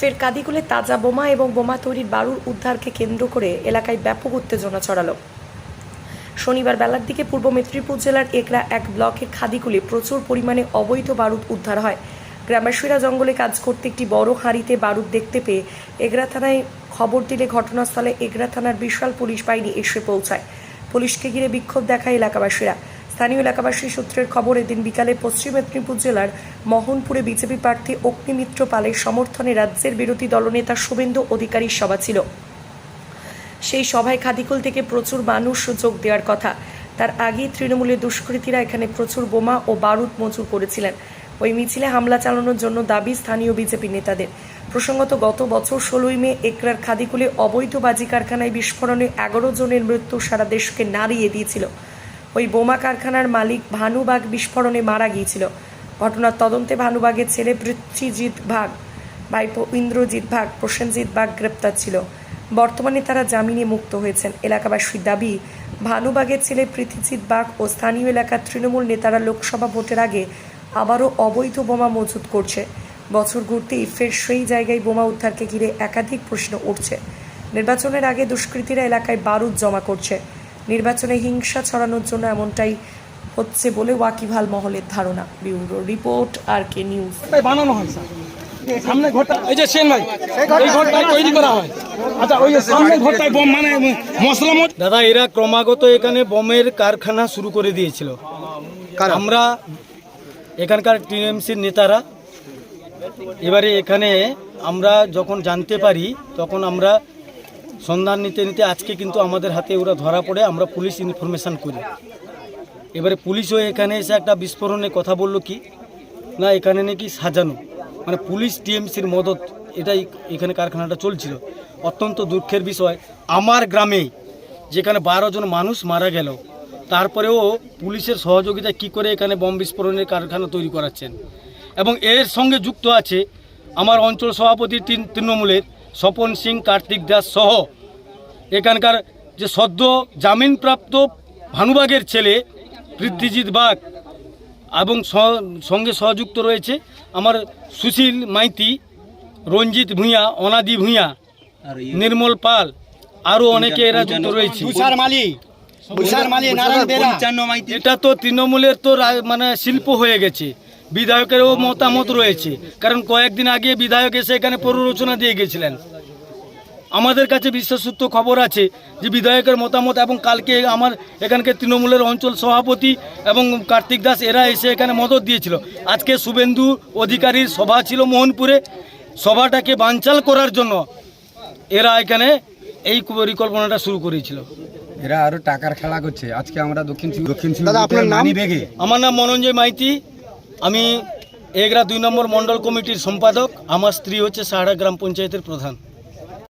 ফের কাদিকুলে তাজা বোমা এবং বোমা তৈরির বারুদ উদ্ধারকে কেন্দ্র করে এলাকায় ব্যাপক উত্তেজনা ছড়ালো। শনিবার বেলার দিকে পূর্ব মেদিনীপুর জেলার একরা এক ব্লকের খাদিকুলে প্রচুর পরিমাণে অবৈধ বারুদ উদ্ধার হয়। গ্রামবাসীরা জঙ্গলে কাজ করতে একটি বড় হাঁড়িতে বারুদ দেখতে পেয়ে এগরা থানায় খবর দিলে ঘটনাস্থলে এগরা থানার বিশাল পুলিশ বাহিনী এসে পৌঁছায়। পুলিশকে ঘিরে বিক্ষোভ দেখায় এলাকাবাসীরা। স্থানীয় এলাকাবাসী সূত্রের খবর, এদিন বিকালে পশ্চিম মেদিনীপুর জেলার মোহনপুরে বিজেপি প্রার্থী অগ্নিমিত্র পালের সমর্থনে রাজ্যের বিরোধী দলনেতা শুভেন্দু অধিকারীর সভা ছিল। সেই সভায় খাদিকুল থেকে প্রচুর মানুষ যোগ দেওয়ার কথা। তার আগেই তৃণমূলের দুষ্কৃতীরা এখানে প্রচুর বোমা ও বারুদ মজুর করেছিলেন। ওই মিছিলে হামলা চালানোর জন্য দাবি স্থানীয় বিজেপি নেতাদের। প্রসঙ্গত, গত বছর ষোলোই মে একরার খাদিকুলে অবৈধ বাজি কারখানায় বিস্ফোরণে এগারো জনের মৃত্যু সারা দেশকে নাড়িয়ে দিয়েছিল। ওই বোমা কারখানার মালিক ভানুবাগ বিস্ফোরণে মারা গিয়েছিল। ঘটনার তদন্তে ভানুবাগের ছেলে পৃথ্বীজিৎ ভাগ ভাইপো ইন্দ্রজিৎ ভাগ প্রসেনজিৎ বাগ গ্রেপ্তার ছিল। বর্তমানে তারা জামিনে মুক্ত হয়েছেন। এলাকাবাসীর দাবি ভানুবাগের ছেলে পৃথিজিৎ বাগ ও স্থানীয় এলাকার তৃণমূল নেতারা লোকসভা ভোটের আগে আবারও অবৈধ বোমা মজুত করছে। বছর ঘুরতেই ফের সেই জায়গায় বোমা উদ্ধারকে ঘিরে একাধিক প্রশ্ন উঠছে। নির্বাচনের আগে দুষ্কৃতীরা এলাকায় বারুদ জমা করছে। নির্বাচনে হিংসা ছড়ানোর জন্য এমনটাই হচ্ছে বলে ওয়াকিভাল মহলের ধারণা। Bureau report R K news বানানো হয় সামনে ঘরটা এই যে সেন ভাই এই ঘরটাই তৈরি করা হয়। আচ্ছা ওই সামনে ঘরটায় বোম মানে মশলা মশ- দাদা এরা ক্রমাগত এখানে বোমের কারখানা শুরু করে দিয়েছিল। আমরা এখানকার টিএমসির নেতারা এবারে এখানে আমরা যখন জানতে পারি তখন আমরা সন্ধান নিতে নিতে আজকে কিন্তু আমাদের হাতে ওরা ধরা পড়ে, আমরা পুলিশ ইনফরমেশন করি। এবারে পুলিশও এখানে এসে একটা বিস্ফোরণে কথা বলল কি? না, এখানে নাকি সাজানো। মানে পুলিশ টিএমসির মদত, এটাই এখানে কারখানাটা চলছিল। অত্যন্ত দুঃখের বিষয়, আমার গ্রামে যেখানে বারো জন মানুষ মারা গেল, তারপরেও পুলিশের সহযোগিতায় কি করে এখানে বম বিস্ফোরণের কারখানা তৈরি করাচ্ছেন? এবং এর সঙ্গে যুক্ত আছে আমার অঞ্চল সভাপতি তৃণমূলের স্বপন সিং কার্তিক দাস সহ এখানকার যে সদ্য জামিনপ্রাপ্ত ভানুবাগের ছেলে পৃথ্বীজিৎ বাগ এবং সঙ্গে সহযুক্ত রয়েছে আমার সুশীল মাইতি রঞ্জিত ভূঁইয়া অনাদি ভূঁইয়া নির্মল পাল আরও অনেকে এরা যুক্ত রয়েছে। এটা তো তৃণমূলের তো রা- মানে শিল্প হয়ে গেছে। বিধায়কেরও মতামত রয়েছে। কারণ কয়েকদিন আগে বিধায়ক এসে এখানে প্ররোচনা দিয়ে গেছিলেন। আমাদের কাছে বিশ্বসূত্র খবর আছে যে বিধায়কের মতামত এবং কালকে আমার এখানকার তৃণমূলের অঞ্চল সভাপতি এবং কার্তিক দাস এরা এসে এখানে মদত দিয়েছিল। আজকে শুভেন্দু অধিকারীর সভা ছিল মোহনপুরে। সভাটাকে বানচাল করার জন্য এরা এখানে এই পরিকল্পনাটা শুরু করেছিল। এরা আরও টাকার খেলা করছে। আজকে আমরা দক্ষিণ দক্ষিণ মানি বেগে আমার নাম মনোঞ্জয় মাইতি। আমি এগরা দুই নম্বর মণ্ডল কমিটির সম্পাদক। আমার স্ত্রী হচ্ছে সাহারা গ্রাম পঞ্চায়েতের প্রধান।